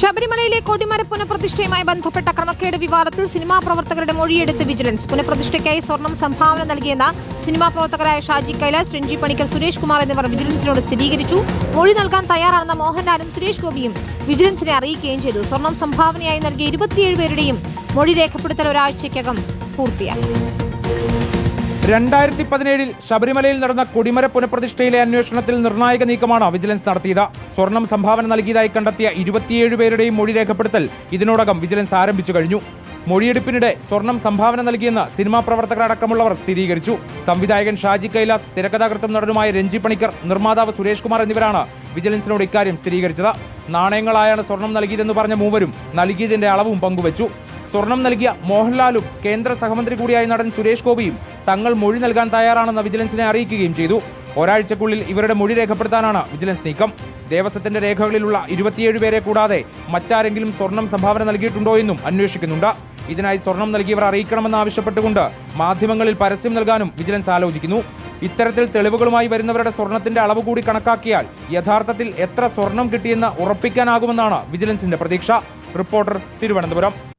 ശബരിമലയിലെ കൊടിമര പുനഃപ്രതിഷ്ഠയുമായി ബന്ധപ്പെട്ട ക്രമക്കേട് വിവാദത്തിൽ സിനിമാ പ്രവർത്തകരുടെ മൊഴിയെടുത്ത് വിജിലൻസ്. പുനഃപ്രതിഷ്ഠയ്ക്കായി സ്വർണം സംഭാവന നൽകിയെന്ന സിനിമാ പ്രവർത്തകരായ ഷാജി കൈലാസ് രഞ്ജി പണിക്കർ സുരേഷ് കുമാർ എന്നിവർ വിജിലൻസിനോട് സ്ഥിരീകരിച്ചു. മൊഴി നൽകാൻ തയ്യാറാണെന്ന മോഹൻലാലും സുരേഷ് ഗോപിയും വിജിലൻസിനെ അറിയിക്കുകയും ചെയ്തു. സ്വർണം സംഭാവനയായി നൽകിയ ഇരുപത്തിയേഴ് പേരുടെയും മൊഴി രേഖപ്പെടുത്തൽ ഒരാഴ്ചയ്ക്കകം പൂർത്തിയായി. രണ്ടായിരത്തി പതിനേഴിൽ ശബരിമലയിൽ നടന്ന കൊടിമര പുനഃപ്രതിഷ്ഠയിലെ അന്വേഷണത്തിൽ നിർണായക നീക്കമാണ് വിജിലൻസ് നടത്തിയത്. സ്വർണം സംഭാവന നൽകിയതായി കണ്ടെത്തിയ ഇരുപത്തിയേഴ് പേരുടെയും മൊഴി രേഖപ്പെടുത്തൽ ഇതിനോടകം വിജിലൻസ് ആരംഭിച്ചു കഴിഞ്ഞു. മൊഴിയെടുപ്പിനിടെ സ്വർണം സംഭാവന നൽകിയെന്ന് സിനിമാ പ്രവർത്തകരടക്കമുള്ളവർ സ്ഥിരീകരിച്ചു. സംവിധായകൻ ഷാജി കൈലാസ് തിരക്കഥാകൃത്തും നടനുമായ രഞ്ജി പണിക്കർ നിർമ്മാതാവ് സുരേഷ് കുമാർ എന്നിവരാണ് വിജിലൻസിനോട് ഇക്കാര്യം സ്ഥിരീകരിച്ചത്. നാണയങ്ങളായാണ് സ്വർണം നൽകിയതെന്ന് പറഞ്ഞ മൂവരും നൽകിയതിന്റെ അളവും പങ്കുവച്ചു. സ്വർണം നൽകിയ മോഹൻലാലും കേന്ദ്ര സഹമന്ത്രി കൂടിയായ നടൻ സുരേഷ് ഗോപിയും തങ്ങൾ മൊഴി നൽകാൻ തയ്യാറാണെന്ന് വിജിലൻസിനെ അറിയിക്കുകയും ചെയ്തു. ഒരാഴ്ചക്കുള്ളിൽ ഇവരുടെ മൊഴി രേഖപ്പെടുത്താനാണ് വിജിലൻസ് നീക്കം. ദേവസ്വത്തിന്റെ രേഖകളിലുള്ള ഇരുപത്തിയേഴ് പേരെ കൂടാതെ മറ്റാരെങ്കിലും സ്വർണം സംഭാവന നൽകിയിട്ടുണ്ടോ എന്നും അന്വേഷിക്കുന്നുണ്ട്. ഇതിനായി സ്വർണം നൽകിയവർ അറിയിക്കണമെന്ന് ആവശ്യപ്പെട്ടുകൊണ്ട് മാധ്യമങ്ങളിൽ പരസ്യം നൽകാനും വിജിലൻസ് ആലോചിക്കുന്നു. ഇത്തരത്തിൽ തെളിവുകളുമായി വരുന്നവരുടെ സ്വർണത്തിന്റെ അളവ് കൂടി കണക്കാക്കിയാൽ യഥാർത്ഥത്തിൽ എത്ര സ്വർണം കിട്ടിയെന്ന് ഉറപ്പിക്കാനാകുമെന്നാണ് വിജിലൻസിന്റെ പ്രതീക്ഷ. റിപ്പോർട്ടർ തിരുവനന്തപുരം.